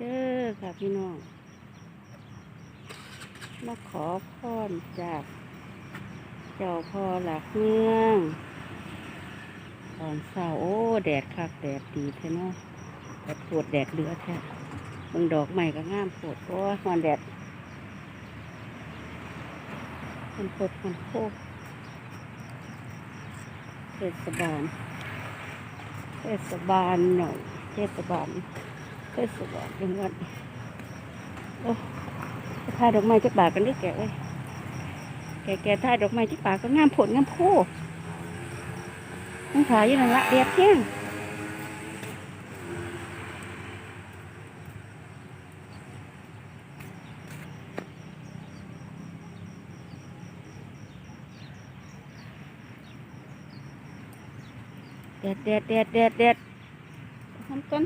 เด้อค่ะพี่น้อง มาขอพรจากเจ้าพ่อหลักเมืองตอนเช้าโอ้แดดคักแดดดีแท้เนาะแดดปวดแดดเหลือแท้เบิ่งดอกใหม่ก็งามปวดเพราะว่าฮอนแดดมันปวดมันโคกเทศบาลเทศบาลหน่อยเทศบาล เทศบาลจังวัดโอ้ถ่าดอกไม้จักบาทกันด้วยแกเอ้ยแกแกถ่าดอกไม้จักบาทก็งามผลงามโพต้องถ่ายยังละเดียดแห้งแดดแดดแดดแดดแดดทำกัน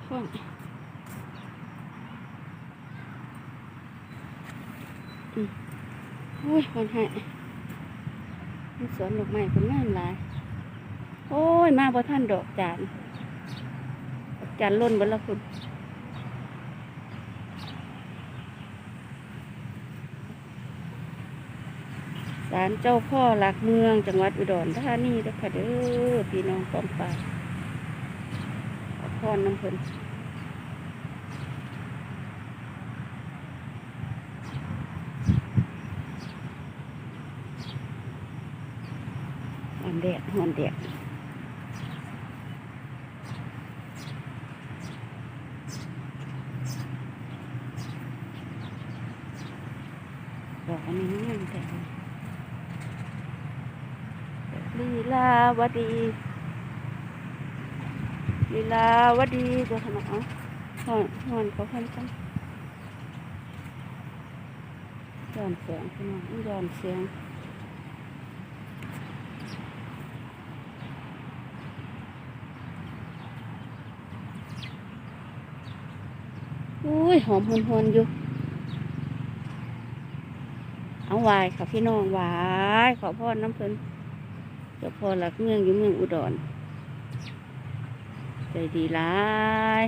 ทุกคนอืมโอ้ยคนให้มีสวนดอกไม้คนงามหลาย โอ้ย มาบ่ท่านดอกจานจานล้นบดและคุณศาลเจ้าพ่อหลักเมืองจังหวัดอุดรธานีด้อค่ะเด้อพี่น้องกองป่า พรน้ำเพลินหอนแดดหอนแดดบอกอันนี้งามแต่ลีลาวดี ลีลาวดีตัวขนาดอ๋อหอนหอนเขาพันกันย้อนเสียงพี่น้องย้อนเสียงอุ้ยหอมหวนหวนอยู่ เอาวายค่ะพี่น้องวายขอพ่อน้ำเพลินเจ้าพ่อหลักเมืองอยู่เมืองอุดร ใจดีลาย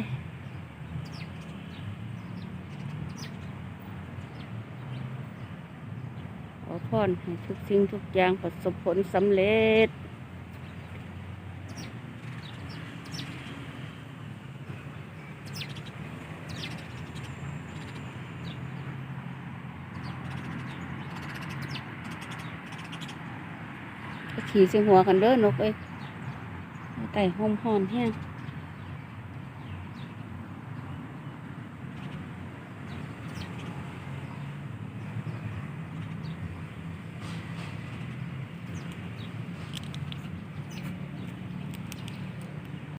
ขอพรให้ทุกสิ่งทุกอย่างประสบผลสำเร็จขี่เสียงหัวกันเด้อนกเอ้ยไต่หอมหอนแห้ง